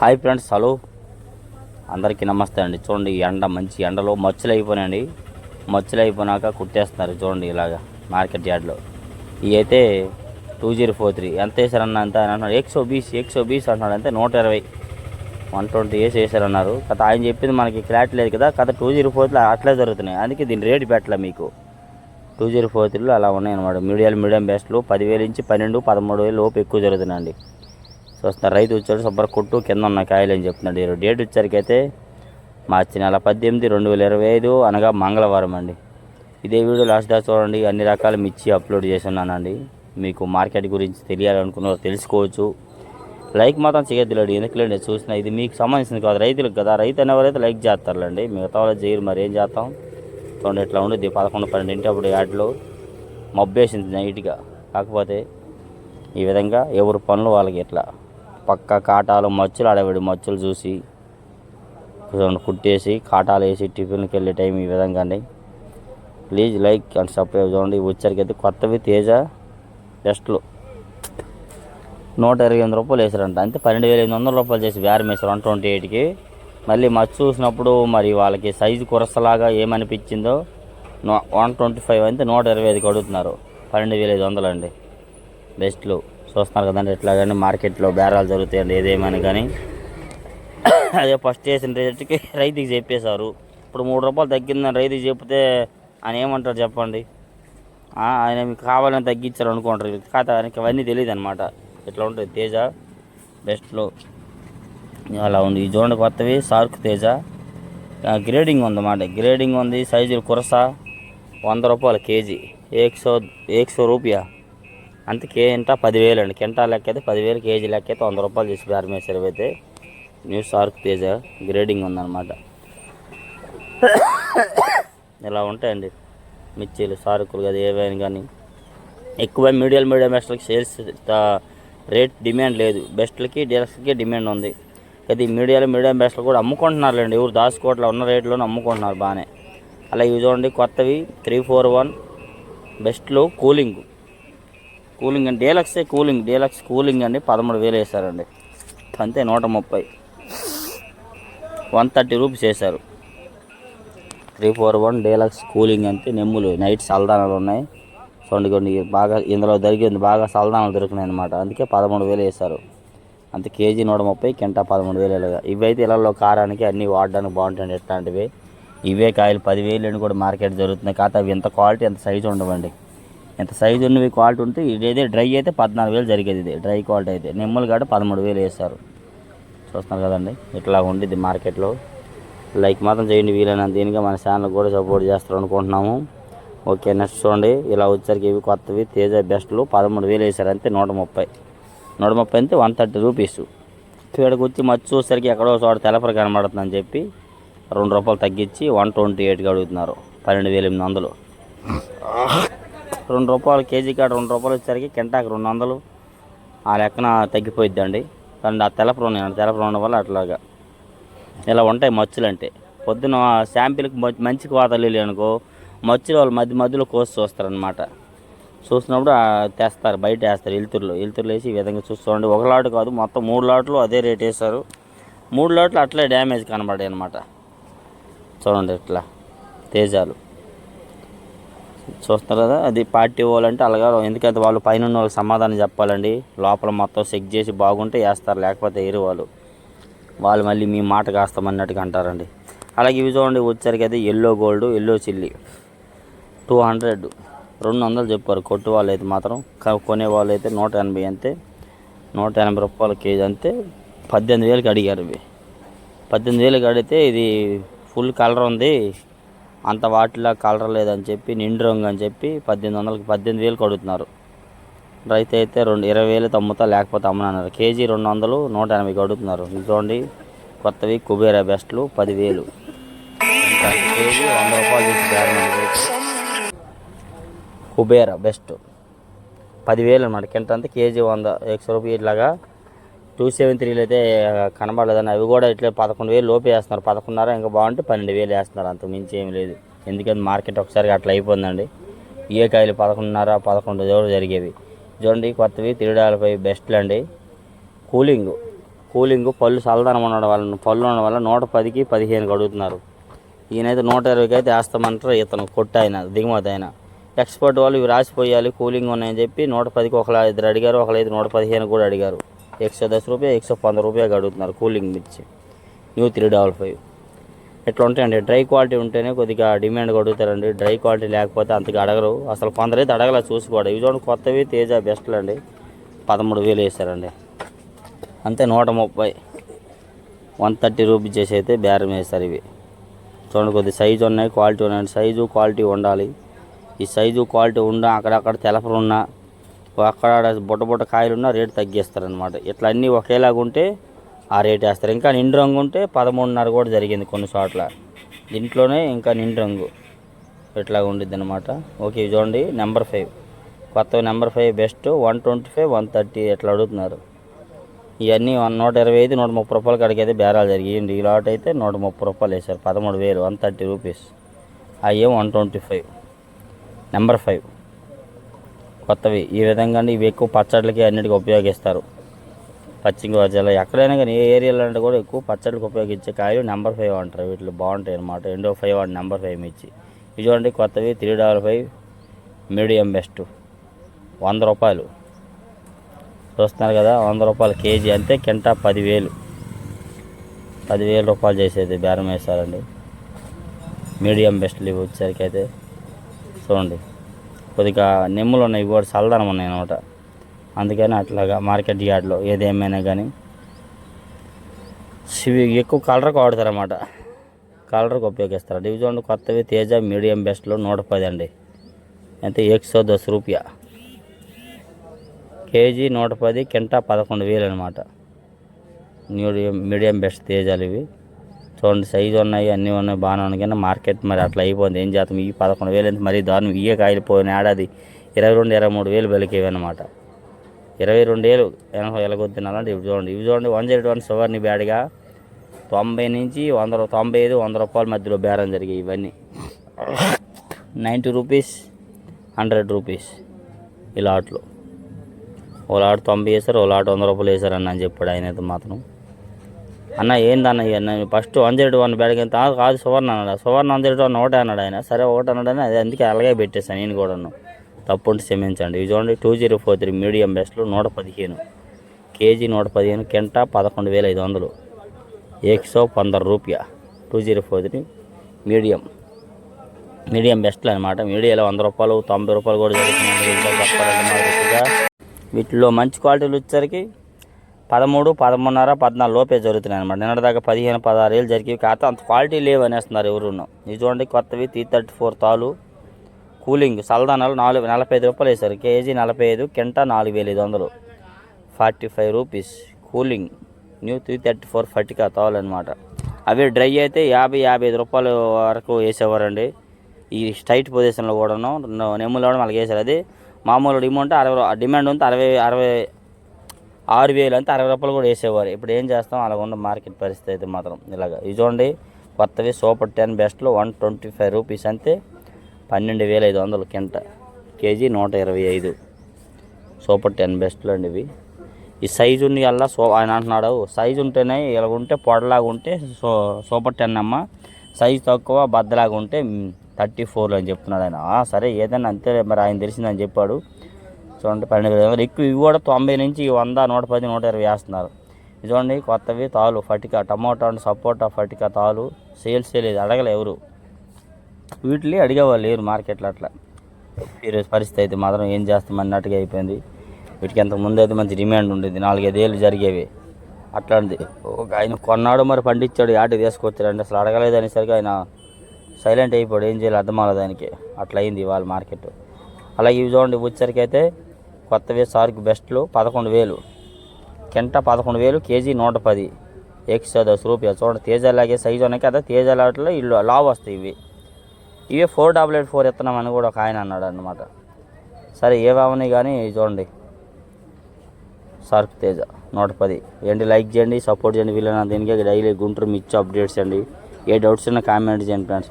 Hi friends hello. అందరికీ నమస్తే అండి. చూడండి ఈ ఎండ మంచి ఎండలో మచ్చలు అయిపోయినాయండి మచ్చలు అయిపోయినాక కుట్టేస్తున్నారు చూడండి ఇలాగా మార్కెట్ యార్డ్లో. ఇవి అయితే టూ జీరో ఫోర్ త్రీ. ఎంత వేసారన్న అంత ఆయన అన్నాడు ఎక్సో బీస్ ఎక్సో బీస్ అంటున్నాడు అంతే నూట ఇరవై. వన్ ట్వంటీ వేసి వేసారన్నారు కథ ఆయన చెప్పింది మనకి క్లారిటీ లేదు కదా. కథ టూ జీరో త్రీ అట్లే జరుగుతున్నాయి. అందుకే దీని రేటు పెట్టలే మీకు. టూ జీరో ఫోర్ త్రీలో అలా ఉన్నాయి అన్నమాట మీడియం మీడియం బెస్ట్లు పదివేలు నుంచి పన్నెండు పదమూడు వేలు లోపు ఎక్కువ జరుగుతున్నాయండి. చూస్తున్నారు. రైతు వచ్చాడు శుభ్ర కొట్టు కింద ఉన్న కాయలు అని చెప్తున్నాడు ఈరోజు. డేట్ వచ్చేసరికైతే మార్చి నెల పద్దెనిమిది రెండు వేల ఇరవై ఐదు అనగా మంగళవారం అండి. ఇదే వీడియో లాస్ట్ దా చూడండి. అన్ని రకాల మిర్చి అప్లోడ్ చేసి ఉన్నానండి మీకు మార్కెట్ గురించి తెలియాలనుకున్నారు తెలుసుకోవచ్చు. లైక్ మాత్రం చేయొద్దులేండి. ఎందుకులేండి? చూసిన ఇది మీకు సంబంధించింది కాదు. రైతులకు కదా. రైతు అనేవారైతే లైక్ చేస్తారులేండి. మిగతా వాళ్ళు చేయరు మరి. ఏం చేస్తాం? చూడండి ఇట్లా ఉండేది పదకొండు పన్నెండింటి అప్పుడు యాడ్లో మబ్బేసింది నైట్గా. కాకపోతే ఈ విధంగా ఎవరి పనులు వాళ్ళకి ఇట్లా పక్క కాటాలు మచ్చులు ఆడవాడు మచ్చులు చూసి కుట్టేసి కాటాలు వేసి టిఫిన్కి వెళ్ళే టైం ఈ విధంగా అండి. ప్లీజ్ లైక్ అండ్ సబ్స్క్రైబ్ చూడండి వచ్చరికి అయితే కొత్తవి తేజ టెస్ట్లు నూట ఇరవై ఎనిమిది రూపాయలు వేసారంట అంతే పన్నెండు వేల ఎనిమిది వందల రూపాయలు చేసి బేరం వేసారు వన్ ట్వంటీ ఎయిట్కి. మళ్ళీ మచ్చు చూసినప్పుడు మరి వాళ్ళకి సైజు కురసలాగా ఏమనిపించిందో వన్ ట్వంటీ ఫైవ్ అయితే నూట ఇరవై ఐదుకి అడుగుతున్నారు. పన్నెండు వేల ఐదు వందలు అండి. బెస్ట్లు. చూస్తున్నారు కదండి ఎట్లా కానీ మార్కెట్లో బేరాలు జరుగుతాయండి ఏదేమని కానీ. అదే ఫస్ట్ చేసిన రేటుకి రైతుకి చెప్పేశారు. ఇప్పుడు మూడు రూపాయలు తగ్గిందని రైతుకి చెప్తే ఆయన ఏమంటారు చెప్పండి? ఆయన మీకు కావాలని తగ్గించారు అనుకుంటారు. కాదు ఆయనకి అవన్నీ తెలియదు అనమాట ఇట్లా ఉంటుంది తేజ? బెస్ట్లో అలా ఉంది. ఈ చూడండి కొత్తవి సార్క్ తేజ. గ్రేడింగ్ ఉందన్నమాట గ్రేడింగ్ ఉంది సైజులు కురస. వంద రూపాయలు కేజీ. ఏక్సో ఏక్సో రూపాయ. అంతే కే పదివేలు అండి. కింటా లెక్క అయితే పదివేలు కేజీ లెక్క అయితే వంద రూపాయలు చేసి బేరమేసారు అయితే న్యూ సార్క్ తేజ గ్రేడింగ్ ఉందన్నమాట. ఇలా ఉంటాయండి మిర్చీలు సారుకులు కదా ఏవైనా కానీ. ఎక్కువ మీడియం మీడియం బెస్ట్లకి సేల్స్ రేట్ డిమాండ్ లేదు. బెస్ట్లకి డీలక్స్కి డిమాండ్ ఉంది. అది మీడియం మీడియం బెస్ట్లు కూడా అమ్ముకుంటున్నారులేండి. ఎవరు దాచుకోవట్లే ఉన్న రేట్లోనే అమ్ముకుంటున్నారు బాగానే. అలా ఇవి చూడండి కొత్తవి త్రీ ఫోర్ వన్ బెస్ట్లో కూలింగ్. కూలింగ్ అండి డీలక్సే కూలింగ్ డీలక్స్ కూలింగ్ అండి పదమూడు వేలు వేశారండి. అంతే నూట ముప్పై. వన్ థర్టీ రూపీస్ వేశారు. Three four one deluxe cooling అంతే నెమ్ములు నైట్ సల్దానాలు ఉన్నాయి. చూడండి కొన్ని బాగా ఇందులో దొరికింది బాగా సల్దానాలు దొరికినాయి అనమాట అందుకే పదమూడు వేలు వేశారు. అంత కేజీ నూట ముప్పై కింటా పదమూడు వేలు ఇలాగా. ఇవైతే ఇళ్ళల్లో కారానికి అన్నీ వాడడానికి బాగుంటాయండి ఇట్లాంటివి ఇవే కాయలు పదివేలు అని కూడా మార్కెట్ జరుగుతున్నాయి. కాకపోతే అవి ఎంత క్వాలిటీ ఎంత సైజు ఉండవండి. ఎంత సైజు ఉన్నవి క్వాలిటీ ఉంటే ఇదైతే డ్రై అయితే పద్నాలుగు వేలు జరిగేది ఇది. డ్రై క్వాలిటీ అయితే. నిమ్మలు కాడ పదమూడు వేలు వేస్తారు. చూస్తున్నారు కదండి? ఇట్లా ఉండిద్ది మార్కెట్లో. లైక్ మాత్రం చేయండి వీలైనంత. దీనిగా మన ఛానల్ కూడా సపోర్ట్ చేస్తారు అనుకుంటున్నాము. ఓకే నెక్స్ట్ చూడండి. ఇలా వచ్చేసరికి ఇవి కొత్తవి. తేజ బెస్ట్లు పదమూడు వేలు వేసారు అంతే నూట ముప్పై. నూట ముప్పై అంతే వన్ థర్టీ రూపీస్. ఇక్కడికి వచ్చి మచ్చి చూసేసరికి ఎక్కడో చోట తెలపర కనబడుతుందని చెప్పి రెండు రూపాయలు తగ్గించి వన్ ట్వంటీ ఎయిట్కి అడుగుతున్నారు. పన్నెండు వేల ఎనిమిది వందలు. రెండు రూపాయలు కేజీ కాడ రెండు రూపాయలు వచ్చేసరికి కింటాకు రెండు వందలు. ఆ లెక్కన తగ్గిపోయిద్దండి. కానీ ఆ తెలపర ఉన్నాయి తెలపర ఉండడం వల్ల అట్లాగా. ఇలా ఉంటాయి మచ్చులు అంటే పొద్దున శాంపిల్కి మ- మంచి కోతలు అనుకో మచ్చులు వాళ్ళు మధ్య మధ్యలో కోసి చూస్తారనమాట చూసినప్పుడు తెస్తారు బయట వేస్తారు ఇలుతురులో ఇలుతురులు వేసి ఈ విధంగా చూసుకోండి ఒక లాటు కాదు మొత్తం మూడు లాట్లు అదే రేట్ వేస్తారు మూడు లాట్లు అట్లే డ్యామేజ్ కనబడాయి అనమాట చూడండి ఇట్లా తేజాలు. చూస్తారు కదా అది పార్టీ వాళ్ళంటే అలాగా ఎందుకంటే వాళ్ళు పైన ఉన్న వాళ్ళకి సమాధానం చెప్పాలండి లోపల మొత్తం చెక్ చేసి బాగుంటే వేస్తారు లేకపోతే వేరు వాళ్ళు. వాళ్ళు మళ్ళీ మీ మాట కాస్తామన్నట్టుగా అంటారండి. అలాగే ఇవి చూడండి వచ్చరికి అయితే yellow gold yellow chilli two hundred రెండు వందలు చెప్పారు కొట్టు వాళ్ళు అయితే మాత్రం. కొనే వాళ్ళు అయితే నూట ఎనభై అంతే. నూట ఎనభై రూపాయల కేజీ అంతే. పద్దెనిమిది వేలకి అడిగారు ఇవి. పద్దెనిమిది వేలకి అడిగితే ఇది ఫుల్ కలర్ ఉంది. అంత వాటిలా కలర్ లేదని చెప్పి నిండు రంగు అని చెప్పి పద్దెనిమిది వందలకి పద్దెనిమిది వేలు కడుగుతున్నారు. రైతు అయితే రెండు ఇరవై వేలు తమ్ముతా లేకపోతే అమ్మనన్నారు. కేజీ రెండు వందలు నూట ఎనభైకి కడుగుతున్నారు. చూడండి కొత్తవి కుబేరా బెస్ట్లు పదివేలు. కేజీ వంద రూపాయలు తీసి కుబేరా బెస్ట్ పదివేలు అనమాట కింట అంతా కేజీ వంద ఎక్స్ రూపాయలు ఇట్లాగా టూ సెవెన్ త్రీలు అయితే కనబడలేదని అవి కూడా ఇట్లా పదకొండు వేలు లోపే వేస్తున్నారు. పదకొండున్నర ఇంకా బాగుంటే పన్నెండు వేలు వేస్తున్నారు. అంత మించి ఏం లేదు. ఎందుకంటే మార్కెట్ ఒకసారి అట్లా అయిపోయిందండి. ఏ కాయలు పదకొండున్నర పదకొండు రోజులు జరిగేవి. చూడండి కొత్తవి తిరడాలపై బెస్ట్లు అండి. కూలింగ్. కూలింగ్ పళ్ళు చల్లదనం ఉండడం వల్ల పళ్ళు ఉండడం వల్ల నూట పదికి పదిహేనుకి అడుగుతున్నారు. ఈయనైతే నూట ఇరవైకి అయితే వేస్తామంటారు. ఇతను కొట్టు ఆయన దిగుమతి ఆయన. ఎక్స్పోర్ట్ వాళ్ళు ఇవి రాసిపోయాలి కూలింగ్ ఉన్నాయని చెప్పి నూట పదికి ఒకలా ఇద్దరు అడిగారు. ఒకళ్ళు నూట పదిహేను కూడా అడిగారు. ఎక్సో దశ రూపాయ ఎక్సో పంద రూపాయలు అడుగుతున్నారు కూలింగ్ మిర్చి. New three double five. ఎట్లా ఉంటాయండి? డ్రై క్వాలిటీ ఉంటేనే కొద్దిగా డిమాండ్ అడుగుతారండి. డ్రై క్వాలిటీ లేకపోతే అంతగా అడగరు. అసలు కొందరైతే అడగల చూసుకోవడం. ఇవి చూడండి కొత్తవి తేజ బెస్ట్లు అండి. పదమూడు వేలు వేస్తారండి అంతే నూట ముప్పై. వన్ థర్టీ రూపీస్ చేసి అయితే బేరం వేస్తారు ఇవి. చూడండి కొద్ది సైజు ఉన్నాయి క్వాలిటీ ఉన్నాయి. సైజు క్వాలిటీ ఉండాలి. ఈ సైజు క్వాలిటీ ఉన్నా అక్కడక్కడ తెలపరు ఉన్నా అక్కడ బుట్ట బుట్ట కాయలున్నా రేటు తగ్గిస్తారనమాట ఇట్లా అన్నీ ఒకేలాగా ఉంటే ఆ రేట్ వేస్తారు. ఇంకా నిండు రంగు ఉంటే పదమూడున్నర కూడా జరిగింది కొన్ని చోట్ల. దీంట్లోనే ఇంకా నిండు రంగు ఇట్లా ఉండిద్ది అనమాట ఓకే చూడండి. నెంబర్ ఫైవ్ కొత్త number five best one twenty five one thirty ఎట్లా అడుగుతున్నారు. ఇవన్నీ వన్ నూట ఇరవై ఐదు నూట ముప్పై రూపాయల కాడికి అయితే బేరాలు జరిగింది ఈ లాట్ అయితే నూట ముప్పై రూపాయలు వేశారు. పదమూడు వేలు వన్ థర్టీ రూపీస్ అయ్యే one twenty five number five కొత్తవి. ఈ విధంగా ఇవి ఎక్కువ పచ్చళ్ళకి అన్నిటికీ ఉపయోగిస్తారు. పశ్చిమ గోదావరి జిల్లా ఎక్కడైనా కానీ ఏ ఏరియాలో అంటే కూడా ఎక్కువ పచ్చళ్ళకి ఉపయోగించే కాయలు నెంబర్ ఫైవ్ అంటారు. వీటిలో బాగుంటాయి అనమాట ఎండో ఫైవ్ అండ్ నెంబర్ ఫైవ్ ఇచ్చి. ఇవి చూడండి కొత్తవి. Three double five medium best వంద రూపాయలు. చూస్తున్నారు కదా వంద రూపాయలు కేజీ అంతే కింటా పదివేలు. పదివేల రూపాయలు చేసేది బేరం వేస్తారండి మీడియం బెస్ట్ ఇవి వచ్చేసరికి అయితే. చూడండి. కొద్దిగా నెమ్ములు ఉన్నాయి ఇవి కూడా చల్లదనం ఉన్నాయి అనమాట. అందుకని అట్లాగా మార్కెట్ యార్డ్లో ఏదేమైనా కానీ ఇవి ఎక్కువ కలర్కి వాడతారన్నమాట. కలర్కి ఉపయోగిస్తారు. డివిజన్ కొత్తవి తేజ మీడియం బెస్ట్లో నూట పది అండి. అయితే ఎక్సో దశ రూపాయ. కేజీ నూట పది కింటా పదకొండు వేలు అనమాట. మీడియం మీడియం బెస్ట్ తేజాలు ఇవి. చూడండి సైజు ఉన్నాయి అన్నీ ఉన్నాయి బాగానే ఉన్నాయి. కానీ మార్కెట్ మరి అట్లా అయిపోయింది. ఏం చేస్తాం? ఈ పదకొండు వేలు ఎంత మరీ దారుణం. ఇయ్యే కాయలు పోయిన ఏడాది ఇరవై రెండు ఇరవై మూడు వేలు వెలికేవి అనమాట ఇరవై రెండు వేలు ఎనభై ఎలగొద్దు తినాలంటే ఇవి చూడండి. ఇవి చూడండి వన్ జీరో వన్ సువర్ని బ్యాడ్గా తొంభై నుంచి వంద తొంభై ఐదు వంద రూపాయల మధ్యలో బేరం జరిగాయి ఇవన్నీ. నైంటీ రూపీస్ హండ్రెడ్ రూపీస్ ఈ లాట్లో. ఓ లాట్ తొంభై వేశారు ఓ లాట్ వంద రూపాయలు వేశారు అని చెప్పాడు ఆయన అయితే మాత్రం. అన్న ఏందన్న అన్న ఫస్ట్ వన్ జీరో వన్ బ్యాడ్కి ఎంత? కాదు సువర్ణ అన్నాడు? సువర్ణ వన్ జీరో వన్ ఒకటే అన్నాడు ఆయన? సరే ఒకటి అన్నాడు అని అది అందుకే అలాగే పెట్టేశాను నేను కూడాను. తప్పు ఉంటే క్షమించండి. ఇది చూడండి two zero four three medium బెస్ట్లో నూట పదిహేను. కేజీ నూట పదిహేను కింటా పదకొండు వేల ఐదు వందలు. ఏక్ సో రూపాయ two zero four three medium. Medium బెస్ట్లో అనమాట మీడియాలో వంద రూపాయలు తొంభై రూపాయలు కూడా జరుగుతుంది వీటిలో మంచి క్వాలిటీలు వచ్చేసరికి పదమూడు పదమూడున్నర పద్నాలుగు లోపే జరుగుతున్నాయి అనమాట నిన్నటి దాకా పదిహేను పదహారు ఏళ్ళు జరిగేవి కాకపోతే అంత క్వాలిటీ లేవు అనేస్తున్నారు ఎవరును ఇది చూడండి కొత్తవి త్రీ థర్టీ ఫోర్ తాలు. కూలింగ్ సల్దానాలు నాలుగు నలభై ఐదు రూపాయలు వేశారు. కేజీ నలభై ఐదు కింటా నాలుగు వేల ఐదు వందలు. Forty five rupees cooling. New three thirty four ఫర్టికా తాలు అనమాట అవి డ్రై అయితే యాభై యాభై ఐదు రూపాయల వరకు వేసేవారండి. ఈ స్ట్రైట్ పొజిషన్లో కూడాను నెమ్ములు కూడా మనకి వేసారు అది మామూలు డిమాండ్ అరవై డిమాండ్ ఉంటే అరవై అరవై ఆరు వేలు అంటే అరవై రూపాయలు కూడా వేసేవారు. ఇప్పుడు ఏం చేస్తాం? అలా ఉన్న మార్కెట్ పరిస్థితి అయితే మాత్రం ఇలాగ. ఇది చూడండి కొత్తవి సూపర్ టెన్ బెస్ట్లో వన్ ట్వంటీ ఫైవ్ రూపీస్ అంతే. పన్నెండు వేల ఐదు వందలు కింట. కేజీ నూట ఇరవై ఐదు. సూపర్ టెన్ బెస్ట్లు అండి ఇవి. ఈ సైజు ఉంది అలా సో ఆయన అంటున్నాడు సైజు ఉంటేనే ఇలా ఉంటే పొడలాగా ఉంటే సో సూపర్ టెన్ అమ్మ. సైజు తక్కువ బద్దలాగా ఉంటే థర్టీ ఫోర్లు అని చెప్తున్నాడు ఆయన. "ఆ, సరే ఏదైనా అంతే మరి ఆయన తెలిసిందని చెప్పాడు. చూడండి పన్నెండు వేల. ఎక్కువ ఇవి కూడా తొంభై నుంచి వంద నూట పది నూట ఇరవై వేస్తున్నారు. ఇది చూడండి కొత్తవి తాలు ఫటికా టమోటా అండ్ సపోటా ఫటికా తాలు సేల్స్ లేదు అడగలే ఎవరు. వీటిని అడిగేవాళ్ళు లేరు మార్కెట్లో అట్లా. ఈరోజు పరిస్థితి అయితే మాత్రం ఏం చేస్తాం అన్నట్టుగా అయిపోయింది. వీటికి అంత ముందు అయితే మంచి డిమాండ్ ఉండేది. నాలుగైదేళ్ళు జరిగేవి. అట్లాంటిది. ఒక ఆయన కొన్నాడు మరి పండించాడు ఆటి తీసుకొచ్చాడు అసలు అడగలేదు అనేసరికి ఆయన సైలెంట్ అయిపోయాడు. ఏం చేయాలి అర్థం అవ్వలేదు దానికి అట్లా అయింది వాళ్ళ మార్కెట్. అలాగే ఇవి చూడండి వచ్చేసరికి అయితే కొత్తవి సార్క్ బెస్ట్లు పదకొండు వేలు. కింట పదకొండు వేలు కేజీ నూట పది. ఎక్స్ట్రా దశ రూపాయలు. చూడండి తేజలాగే సైజు ఉన్నాయి కదా తేజలాట్లో ఇల్లు లావ్ వస్తాయి ఇవి. ఇవే ఫోర్ డబుల్ ఎయిట్ ఫోర్ ఇస్తున్నామని కూడా ఒక ఆయన అన్నాడు అనమాట సరే ఏవని కానీ చూడండి. సార్క్ తేజ నూట పది. ఏంటి లైక్ చేయండి సపోర్ట్ చేయండి వీళ్ళని. దీనికి డైలీ గుంటూరు మిర్చి అప్డేట్స్ అండి. ఏ డౌట్స్ ఉన్నా కామెంట్ చేయండి ఫ్రెండ్స్.